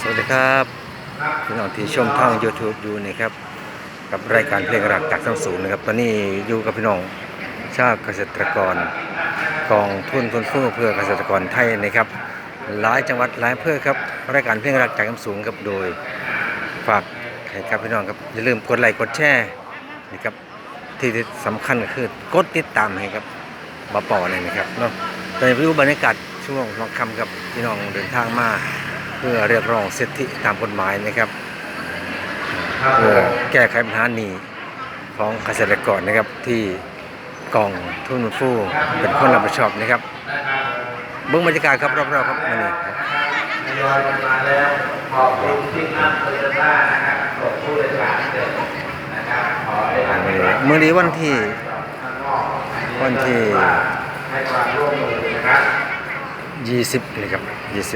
สวัสดีครับพี่น้องที่ชมทาง YouTube อยู่นี่ครับ กับรายการเพลงรักจากทั้งสูงนะครับ ตอนนี้อยู่กับพี่น้องชาติเกษตรกรกองทุนทุนฟื้เพื่อเกษตรกรไทยนะครับ หลายจังหวัดหลายอำเภอครับ รายการเพลงรักจากทั้งสูงครับโดยฝากให้ครับพี่น้องครับอย่าลืมกดไลค์กดแชร์นะครับที่สำคัญก็คือกดติดตามให้ครับบาปอเลยนะครับเนาะตอนนี้บรรยากาศ ช่วงน้องคำครับพี่น้องเดินทางมา เพื่อเรียกร้องสิทธิตามกฎหมายนะครับ เพื่อแก้ไขปัญหาหนี้ของเกษตรกรนะครับที่กองทุนฟู่เป็นคนรับผิดชอบนะครับเบื้องบรรยากาศครับรอบๆครับมันนี่ทยอยกันมาแล้วขอบคุณที่นั่งโตโยต้านะครับส่งผู้โดยสารเดินนะครับขอให้ทางเมื่อนี้วันที่ข้างนอกวันที่ให้ความร่วมมือนะครับ 20นี่ครับ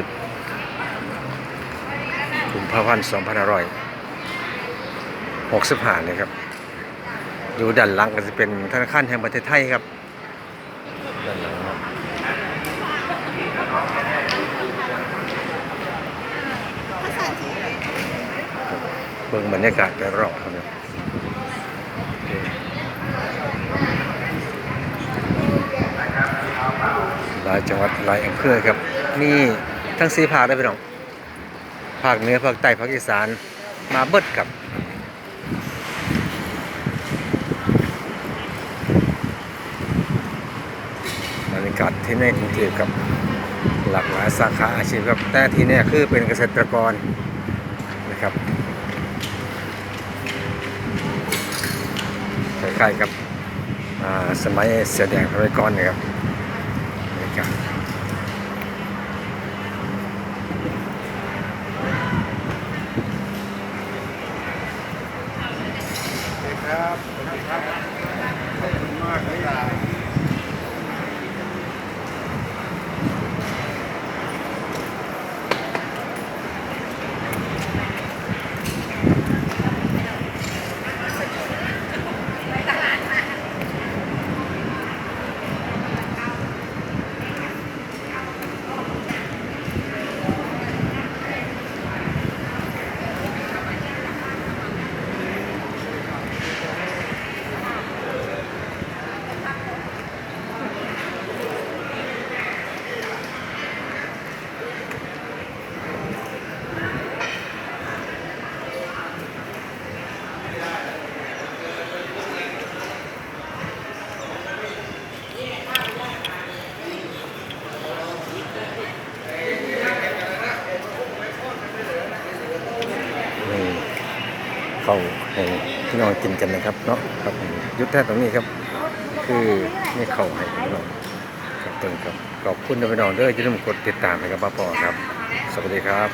20กุมภาพันธ์2565นี่ครับ อยู่ด้านหลังก็จะเป็นธนาคารแห่งประเทศไทยครับด้านหลังครับเบิ่งบรรยากาศไปรอบครับเนี่ยหลายจังหวัดหลายอำเภอครับนี่ทั้งสีภาคได้ไปน้องภาคเหนือภาคใต้ภาคอีสานมาเบิดครับบรรยากาศที่ในกรุงเทพกับหลากหลายสาขาอาชีพครับแต่ที่นี่คือเป็นเกษตรกรนะครับคล้ายๆกับสมัยเสียแดงพระไวยกรนี่ยครับบรรยากาศ นี่ เขาให้พี่น้องกินกันนะครับเนาะครับผมยุทธแท้ตรงนี้ครับ คือนี่เขาให้พี่น้องครับตรงครับขอบคุณพี่น้องเด้อที่ร่วมกดติดตามให้กับป้าปอครับ สวัสดีครับ